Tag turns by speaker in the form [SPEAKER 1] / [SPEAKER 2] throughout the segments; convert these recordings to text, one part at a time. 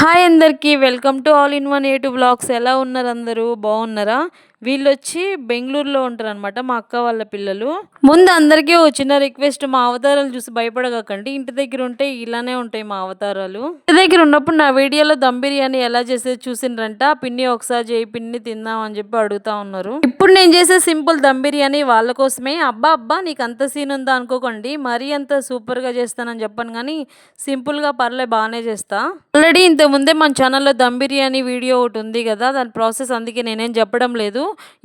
[SPEAKER 1] Hi అందరికీ welcome to all in one A two blogs. ఎలా ఉన్నారు అందరూ? బాగున్నారా? వీళ్ళు వచ్చి బెంగళూరులో ఉంటారు అనమాట మా అక్క వాళ్ళ పిల్లలు. ముందు అందరికీ ఓ చిన్న రిక్వెస్ట్ మా అవతారాలు చూసి భయపడగకండి ఇంటి దగ్గర ఉంటే ఇలానే ఉంటాయి మా అవతారాలు. ఇంటి దగ్గర ఉన్నప్పుడు నా వీడియోలో దమ్ బిర్యానీ ఎలా చేసేది చూసిండ్రంట పిన్ని ఒకసారి చేయి పిన్ని తిందాం అని చెప్పి అడుగుతా ఉన్నారు. ఇప్పుడు నేను చేసే సింపుల్ దమ్ బిర్యానీ వాళ్ళ కోసమే. అబ్బా అబ్బా నీకు అంత సీన్ ఉందా అనుకోకండి. మరీ అంత సూపర్గా చేస్తానని చెప్పను కానీ సింపుల్గా పర్లే బాగానే చేస్తా. ఆల్రెడీ ఇంతకుముందే ముందే మన ఛానల్లో దమ్ బిర్యానీ వీడియో ఒకటి ఉంది కదా దాని ప్రాసెస్ అందుకే నేనేం చెప్పడం లేదు.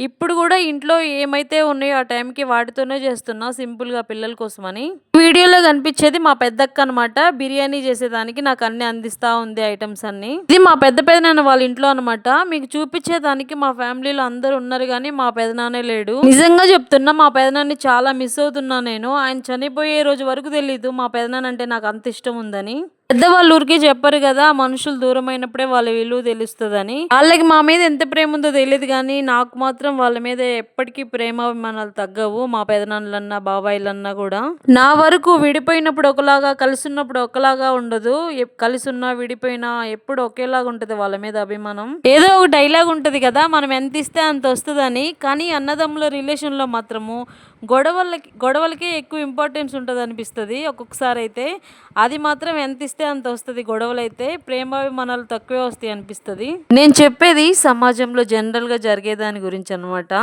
[SPEAKER 1] ఇప్పుడు కూడా ఇంట్లో ఏమైతే ఉన్నాయో ఆ టైంకి వాటితోనే చేస్తున్నా సింపుల్గా పిల్లల కోసమని. వీడియోలో కనిపించేది మా పెద్దక్క అనమాట బిర్యానీ చేసేదానికి నాకు అన్ని అందిస్తా ఉంది ఐటమ్స్ అన్ని. ఇది మా పెద్ద పెదనాన్న వాళ్ళ ఇంట్లో అనమాట మీకు చూపించేదానికి మా ఫ్యామిలీలో అందరు ఉన్నారు కానీ మా పెదనాన్నే లేడు. నిజంగా చెప్తున్నా మా పెదనాన్ని చాలా మిస్ అవుతున్నా నేను. ఆయన చనిపోయే రోజు వరకు తెలీదు మా పెదనాన్న అంటే నాకు అంత ఇష్టం ఉందని. పెద్దవాళ్ళు ఊరికే చెప్పరు కదా మనుషులు దూరం అయినప్పుడే వాళ్ళ విలువ తెలుస్తుందని. వాళ్ళకి మా మీద ఎంత ప్రేమ ఉందో తెలియదు కానీ నాకు మాత్రం వాళ్ళ మీద ఎప్పటికీ ప్రేమాభిమానాలు తగ్గవు. మా పెదనాన్నలన్నా బాబాయిలన్నా కూడా. నా వరకు విడిపోయినప్పుడు ఒకలాగా కలిసి ఉన్నప్పుడు ఒకలాగా ఉండదు. ఎప్- కలిసి ఉన్నా విడిపోయినా ఎప్పుడు ఒకేలాగా ఉంటుంది వాళ్ళ మీద అభిమానం. ఏదో ఒక డైలాగ్ ఉంటుంది కదా మనం ఎంత ఇస్తే అంత వస్తుందని. కానీ అన్నదమ్ముల రిలేషన్లో మాత్రము గొడవలకి గొడవలకే ఎక్కువ ఇంపార్టెన్స్ ఉంటుంది అనిపిస్తుంది ఒక్కొక్కసారి అయితే అది మాత్రం ఎంత ఇస్తే అంత వస్తుంది. గొడవలు అయితే ప్రేమాభిమానాలు తక్కువే వస్తాయి అనిపిస్తుంది. నేను చెప్పేది సమాజంలో జనరల్గా జరిగే దాని గురించి అనమాట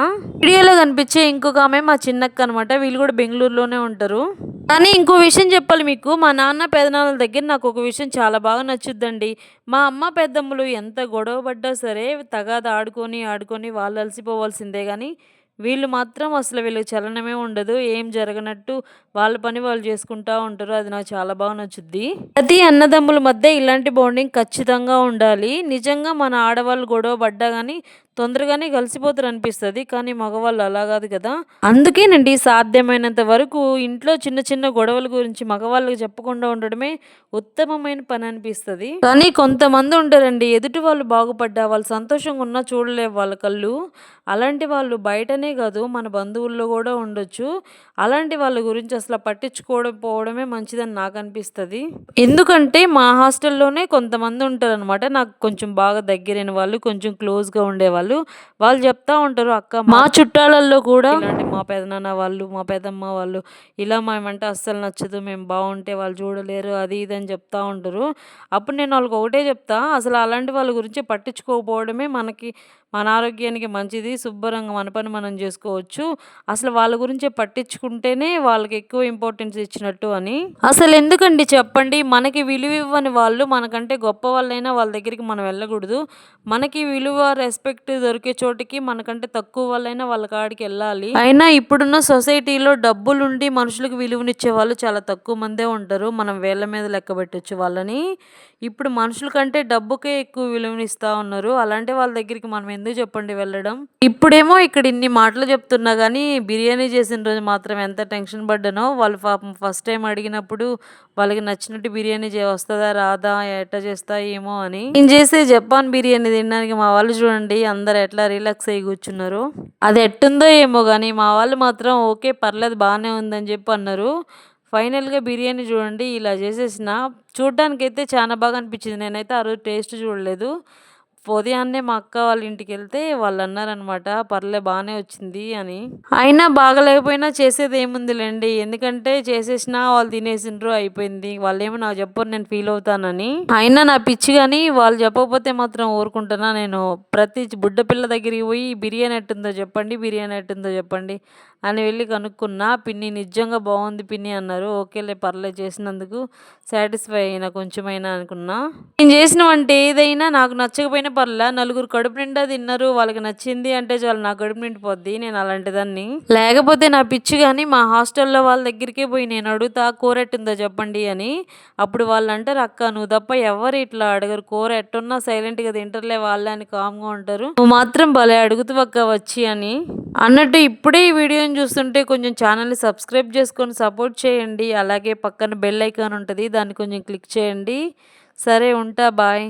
[SPEAKER 1] వీడియోలో కనిపించే ఇంకొక ఆమె మా చిన్నక్క అనమాట వీళ్ళు కూడా బెంగళూరులోనే ఉంటారు. కానీ ఇంకో విషయం చెప్పాలి మీకు. మా నాన్న పెదనాన్నల దగ్గర నాకు ఒక విషయం చాలా బాగా నచ్చుద్దండి. మా అమ్మ పెద్దమ్మలు ఎంత గొడవ పడ్డా సరే తగాద ఆడుకొని ఆడుకొని వాళ్ళు అలసిపోవాల్సిందే కానీ వీళ్ళు మాత్రం అసలు వీళ్ళకి చలనమే ఉండదు. ఏం జరగనట్టు వాళ్ళ పని వాళ్ళు చేసుకుంటా ఉంటారు. అది నాకు చాలా బాగా నచ్చుద్ది. ప్రతి అన్నదమ్ముల మధ్య ఇలాంటి బాండింగ్ ఖచ్చితంగా ఉండాలి. నిజంగా మన ఆడవాళ్ళు గొడవ పడ్డా కానీ తొందరగానే కలిసిపోతారు అనిపిస్తుంది కానీ మగవాళ్ళు అలా కాదు కదా. అందుకేనండి సాధ్యమైనంత వరకు ఇంట్లో చిన్న చిన్న గొడవల గురించి మగవాళ్ళకి చెప్పకుండా ఉండడమే ఉత్తమమైన పని అనిపిస్తుంది కానీ కొంతమంది ఉంటారండి ఎదుటి వాళ్ళు బాగుపడ్డా వాళ్ళు సంతోషంగా ఉన్నా చూడలేవు వాళ్ళ కళ్ళు. అలాంటి వాళ్ళు బయటనే కాదు మన బంధువుల్లో కూడా ఉండొచ్చు. అలాంటి వాళ్ళ గురించి అసలు పట్టించుకోవడం పోవడమే మంచిదని నాకు అనిపిస్తుంది ఎందుకంటే మా హాస్టల్లోనే కొంతమంది ఉంటారు అనమాట నాకు కొంచెం బాగా దగ్గరైన వాళ్ళు కొంచెం క్లోజ్గా ఉండేవాళ్ళు. వాళ్ళు చెప్తా ఉంటారు అక్క మా చుట్టాలలో కూడా ఇలాంటి మా పెదనాన్న వాళ్ళు మా పెదమ్మ వాళ్ళు ఇలా మేమంటే అస్సలు నచ్చదు మేము బాగుంటే వాళ్ళు చూడలేరు అది ఇది అని చెప్తా ఉంటారు. అప్పుడు నేను వాళ్ళకి ఒకటే చెప్తా అసలు అలాంటి వాళ్ళ గురించి పట్టించుకోకపోవడమే మనకి మన ఆరోగ్యానికి మంచిది శుభ్రంగా మన పని మనం చేసుకోవచ్చు. అసలు వాళ్ళ గురించి పట్టించుకుంటేనే వాళ్ళకి ఎక్కువ ఇంపార్టెన్స్ ఇచ్చినట్టు అని. అసలు ఎందుకండి చెప్పండి? మనకి విలువ ఇవ్వని వాళ్ళు మనకంటే గొప్ప వాళ్ళైనా వాళ్ళ దగ్గరికి మనం వెళ్ళకూడదు. మనకి విలువ రెస్పెక్ట్ దొరికే చోటికి మనకంటే తక్కువ వాళ్ళైనా వాళ్ళ కాడికి వెళ్ళాలి. అయినా ఇప్పుడున్న సొసైటీలో డబ్బులుండి మనుషులకు విలువనిచ్చే వాళ్ళు చాలా తక్కువ మందే ఉంటారు. మనం వేళ్ళ మీద లెక్క పెట్టచ్చు వాళ్ళని. ఇప్పుడు మనుషుల కంటే డబ్బుకే ఎక్కువ విలువనిస్తా ఉన్నారు. అలాంటి వాళ్ళ దగ్గరికి మనం ఎందుకు చెప్పండి వెళ్ళడం? ఇప్పుడేమో ఇక్కడ ఇన్ని మాటలు చెప్తున్నా కానీ బిర్యానీ చేసిన రోజు మాత్రం ఎంత టెన్షన్ పడ్డానో వాళ్ళు పాపం ఫస్ట్ టైం అడిగినప్పుడు వాళ్ళకి నచ్చినట్టు బిర్యానీ చే వస్తుందా రాదా ఎట్లా చేస్తా ఏమో అని. నేను చేసే జపాన్ బిర్యానీ తినడానికి మా వాళ్ళు చూడండి అందరు ఎట్లా రిలాక్స్ అయ్యి కూర్చున్నారు. అది ఎట్టుందో ఏమో కానీ మా వాళ్ళు మాత్రం ఓకే పర్లేదు బాగానే ఉందని చెప్పి అన్నారు. ఫైనల్గా బిర్యానీ చూడండి ఇలా చేసేసిన. చూడ్డానికైతే చాలా బాగా అనిపించింది నేనైతే ఆ రోజు టేస్ట్ చూడలేదు. ఉదయాన్నే మా అక్క వాళ్ళ ఇంటికి వెళ్తే వాళ్ళు అన్నారనమాట పర్లే బాగానే వచ్చింది అని. అయినా బాగలేకపోయినా చేసేది ఏముందిలేండి ఎందుకంటే చేసేసినా వాళ్ళు తినేసిండ్రు అయిపోయింది. వాళ్ళు ఏమో నాకు చెప్పరు నేను ఫీల్ అవుతానని. అయినా నా పిచ్చి కానీ వాళ్ళు చెప్పకపోతే మాత్రం ఊరుకుంటున్నా నేను. ప్రతి బుడ్డ పిల్ల దగ్గరికి పోయి బిర్యానీ ఎట్టుందో చెప్పండి బిర్యానీ ఎట్టుందో చెప్పండి అని వెళ్ళి కనుక్కున్నా పిన్ని నిజంగా బాగుంది పిన్ని అన్నారు. ఓకేలే పర్లేదు చేసినందుకు సాటిస్ఫై అయినా కొంచెమైనా అనుకున్నా. నేను చేసిన వంట ఏదైనా నాకు నచ్చకపోయినా పర్లే నలుగురు కడుపు నిండా తిన్నారు వాళ్ళకి నచ్చింది అంటే చాలు నా కడుపు నిండిపోద్ది నేను అలాంటిదాన్ని. లేకపోతే నా పిచ్చి కానీ మా హాస్టల్లో వాళ్ళ దగ్గరికే పోయి నేను అడుగుతా కూర ఎట్టుందో చెప్పండి అని. అప్పుడు వాళ్ళు అంటారు అక్క నువ్వు తప్ప ఎవరు ఇట్లా అడగరు కూర ఎట్టున్నా సైలెంట్గా తింటర్లే వాళ్ళే అని కామ్గా ఉంటారు నువ్వు మాత్రం భలే అడుగుతూ అక్క వచ్చి అని. అన్నట్టు ఇప్పుడే ఈ వీడియోని చూస్తుంటే కొంచెం ఛానల్ని సబ్స్క్రైబ్ చేసుకొని సపోర్ట్ చేయండి. అలాగే పక్కన బెల్ ఐకాన్ ఉంటుంది దాన్ని కొంచెం క్లిక్ చేయండి. సరే ఉంటా బాయ్.